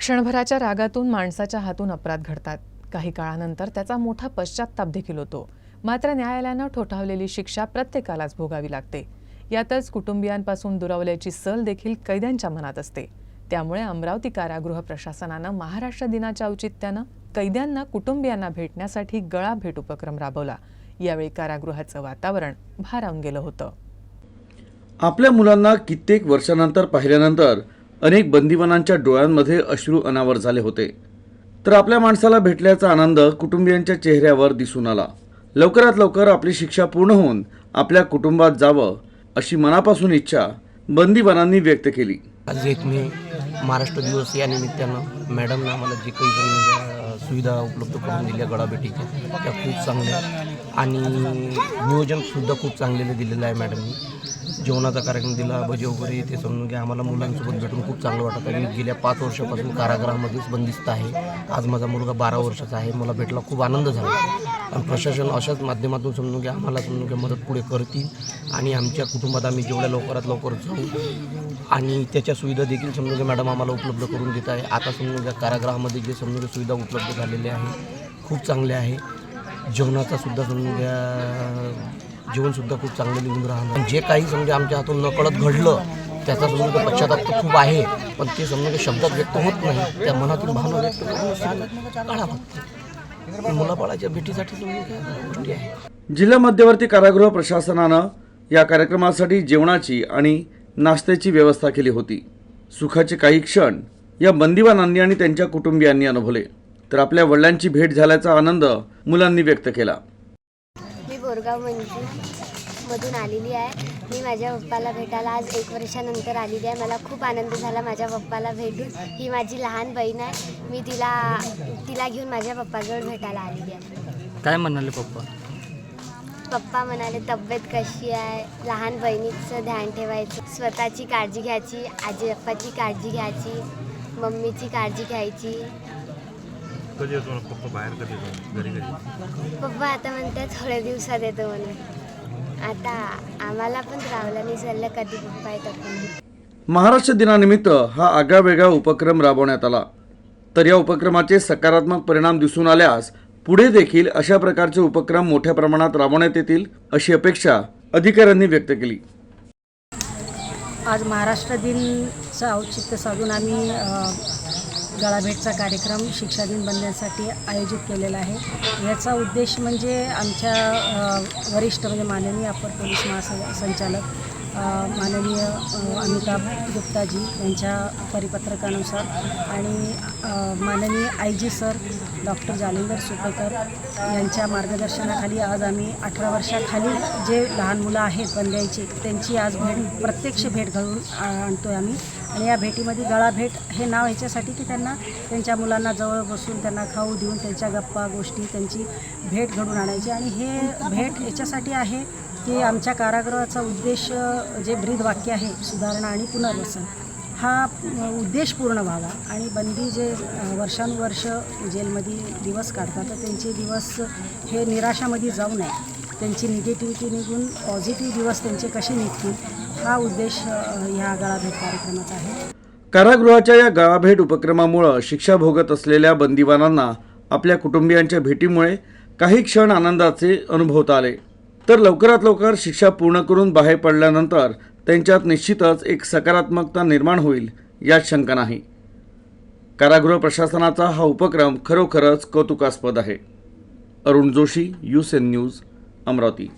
क्षणभराच्या रागातून माणसाच्या हातून अपराध घडतात. काही काळानंतर त्याचा मोठा पश्चाताप देखील होतो. मात्र न्यायालयानं ठोठावलेली शिक्षा प्रत्येकालाच भोगावी लागते. यातच कुटुंबियांपासून दुरावल्याची सल देखील कैद्यांच्या मनात असते. त्यामुळे अमरावती कारागृह प्रशासनानं महाराष्ट्र दिनाच्या औचित्यानं कैद्यांना कुटुंबियांना भेटण्यासाठी गळा भेट उपक्रम राबवला. यावेळी कारागृहाचं वातावरण भारावून गेलं होतं. आपल्या मुलांना कित्येक वर्षानंतर पाहिल्यानंतर अनेक बंदिवानांच्या डोळ्यांमध्ये अश्रू अनावर झाले होते. तर आपल्या माणसाला भेटल्याचा आनंद कुटुंबियांच्या चेहऱ्यावर दिसून आला. लवकरात लवकर आपली शिक्षा पूर्ण होऊन आपल्या कुटुंबात जावं अशी मनापासून इच्छा बंदिवानांनी व्यक्त केली. आज एक मी महाराष्ट्र दिवस या निमित्तानं मॅडमनं आम्हाला जे काही सुविधा उपलब्ध करून दिल्या गळाभेटीच्या त्या खूप चांगल्या आणि नियोजनसुद्धा खूप चांगलेलं दिलेलं आहे मॅडमनी. जेवणाचा कार्यक्रम दिला भजे वगैरे ते समजून घ्या. आम्हाला मुलांसोबत भेटून खूप चांगलं वाटत आहे. मी गेल्या पाच वर्षापासून कारागृहामध्येच बंदिस्त आहे. आज माझा मुलगा बारा वर्षाचा आहे. मला भेटला खूप आनंद झाला. आणि प्रशासन अशाच माध्यमातून समजून घ्या आम्हाला समजून घ्या मदत पुढे करतील. आणि आमच्या कुटुंबात आम्ही जेवढ्या लवकरात लवकर जाऊ आणि त्याच्या सुविधा देखील समजून घ्या. मॅडम आम्हाला उपलब्ध करून देत आहे. आता समजून घ्या कारागृहामध्ये जे समजून घ्या सुविधा उपलब्ध झालेल्या आहे खूप चांगल्या आहे जेवणाचा सुद्धा समजून घ्या. जीवनसुद्धा खूप चांगलं निघून राहणार जे काही समजा आमच्या हातून नकळत घडलं त्याचा समजा पश्चाताप तर खूप आहे पण ते समजा शब्दात व्यक्त होत नाही त्या मनातून भावना व्यक्त करून मुलाबाळाच्या भेटीसाठी गोष्टी आहे जिल्हा मध्यवर्ती कारागृह प्रशासनानं या कार्यक्रमासाठी जेवणाची आणि नाश्त्याची व्यवस्था केली होती. सुखाचे काही क्षण या बंदिवानांनी आणि त्यांच्या कुटुंबियांनी अनुभवले. तर आपल्या वडिलांची भेट झाल्याचा आनंद मुलांनी व्यक्त केला. मी बोरगाव मंजू मधून आलेली आहे. मी माझ्या पप्पाला भेटायला आज एक वर्षानंतर आलेली आहे. मला खूप आनंद झाला माझ्या पप्पाला भेटून. ही माझी लहान बहीण आहे. मी तिला तिला घेऊन माझ्या पप्पाजवळ भेटायला आलेली आहे. काय म्हणाले पप्पा? पप्पा म्हणाले तब्येत कशी आहे? लहान बहिणीचं ध्यान ठेवायचं. स्वतःची काळजी घ्यायची. आजी पप्पाची काळजी घ्यायची. मम्मीची काळजी घ्यायची. कधी येतो पप्पा बाहेर कधी येतो? घरी कधी पप्पा आता म्हणतात थोड्या दिवसात येतो म्हणून. आता आम्हाला पण रावला नाही चाललं कधी पप्पा येतात महाराष्ट्र दिनानिमित्त हा आगळावेगळा उपक्रम राबवण्यात आला. तर या उपक्रमाचे सकारात्मक परिणाम दिसून आल्यास पुढे देखील अशा प्रकारचे उपक्रम मोठ्या प्रमाणात राबवण्यात येतील अशी अपेक्षा अधिकाऱ्यांनी व्यक्त केली. आज महाराष्ट्र दिनचं औचित्य साधून आम्ही गळाभेटचा कार्यक्रम शिक्षा दिन बनण्यासाठी आयोजित केलेला आहे. याचा उद्देश म्हणजे आमच्या वरिष्ठ म्हणजे माननीय अप्पर पोलीस महासंचालक माननीय अमिताभ गुप्ताजी यांच्या परिपत्रकानुसार आणि माननीय I G sir doctor Jalindar Supekar यांच्या मार्गदर्शनाखाली आज आम्ही अठरा वर्षाखाली जे लहान मुलं आहेत बंद्याची त्यांची आज भेट प्रत्यक्ष भेट घालून आणतो आहे आम्ही. आणि या भेटीमध्ये गळा भेट हे नाव ह्याच्यासाठी की त्यांना त्यांच्या मुलांना जवळ बसून त्यांना खाऊ देऊन त्यांच्या गप्पा गोष्टी त्यांची भेट घडून आणायची. आणि हे भेट याच्यासाठी आहे की आमच्या कारागृहाचा उद्देश जे ब्रीद वाक्य आहे सुधारणा आणि पुनर्वसन हा उद्देश पूर्ण व्हावा. आणि बंदी जे वर्षानुवर्ष जेलमध्ये दिवस काढतात तर त्यांचे दिवस हे निराशामध्ये जाऊ नये. त्यांची निगेटिव्हिटी निघून पॉझिटिव्ह दिवस त्यांचे कसे निघतील हा उद्देश ह्या गळाभेट कार्यक्रमाचा आहे. कारागृहाच्या या गाळाभेट उपक्रमामुळं शिक्षा भोगत असलेल्या बंदिवानांना आपल्या कुटुंबियांच्या भेटीमुळे काही क्षण आनंदाचे अनुभवता आले. तर लवकरात लवकर शिक्षा पूर्ण करून बाहेर पडल्यानंतर त्यांच्यात निश्चितच एक सकारात्मकता निर्माण होईल यात शंका नाही. कारागृह प्रशासनाचा हा उपक्रम खरोखरच कौतुकास्पद आहे. Arun Joshi UCN news Amravati.